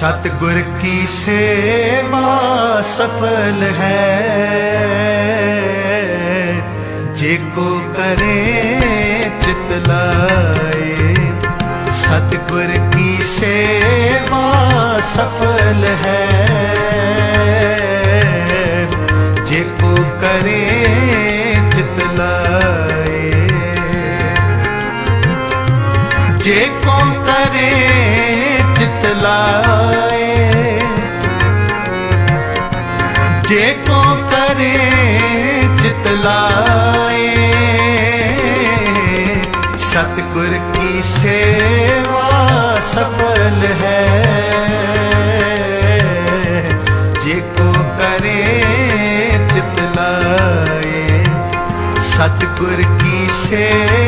सतगुर की सेवा सफल है जे को करे चित लाए सतगुर की सेवा सफल है जे को करे चित लाए जे को करे चित लाए जे को करे चित लाए सतगुर की सेवा सफल है जे को करे चित लाए सतगुर की सेवा